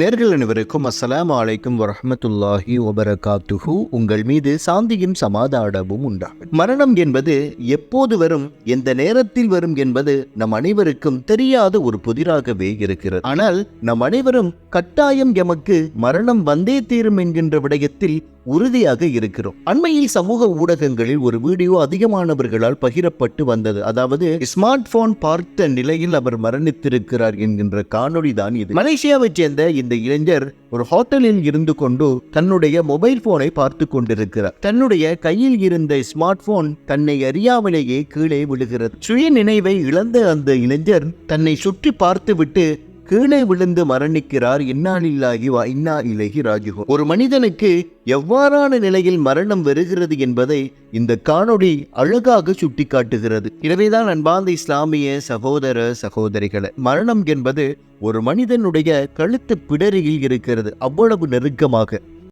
நேர்கள் அனைவருக்கும் அஸ்லாம் அலைக்கும் வரஹ்மத்துல்லாஹி வபரகாத்துஹு. உங்கள் மீது சாந்தியும் சமாதானமும் உண்டாகும். மரணம் என்பது எப்போது வரும் எந்த நேரத்தில் வரும் என்பது நம் அனைவருக்கும் தெரியாத ஒரு புதிராகவே இருக்கிறது. ஆனால் நம் அனைவரும் கட்டாயம் எமக்கு மரணம் வந்தே தீரும் என்கின்ற விடயத்தில் உறுதியாக இருக்கிறோம். அண்மையில் சமூக ஊடகங்களில் ஒரு வீடியோ அதிகமானவர்களால் பகிரப்பட்டு வந்தது. அதாவது ஸ்மார்ட் போன் பார்த்த நிலையில் அவர் மரணித்திருக்கிறார் என்கின்ற காணொளி தான் இது. மலேசியாவை சேர்ந்த இந்த இளைஞர் ஒரு ஹோட்டலில் இருந்து கொண்டு தன்னுடைய மொபைல் போனை பார்த்து கொண்டிருக்கிறார். தன்னுடைய கையில் இருந்த ஸ்மார்ட் போன் தன்னை அறியாமலேயே கீழே விழுகிறது. சுய நினைவை இழந்த அந்த இளைஞர் தன்னை சுற்றி பார்த்துவிட்டு கீழே விழுந்து மரணிக்கிறார். இன்னாலில்லாகி வா இன்னா இலகி ராஜுகோ ஒரு மனிதனுக்கு எவ்வாறான நிலையில் மரணம் வருகிறது என்பதை இந்த காணொளி அழகாக சுட்டிக்காட்டுகிறது. எனவேதான் அன்பார்ந்த இஸ்லாமிய சகோதர சகோதரிகளை மரணம் என்பது ஒரு மனிதனுடைய கழுத்து பிடரியில் இருக்கிறது. அவ்வளவு நெருக்கமாக.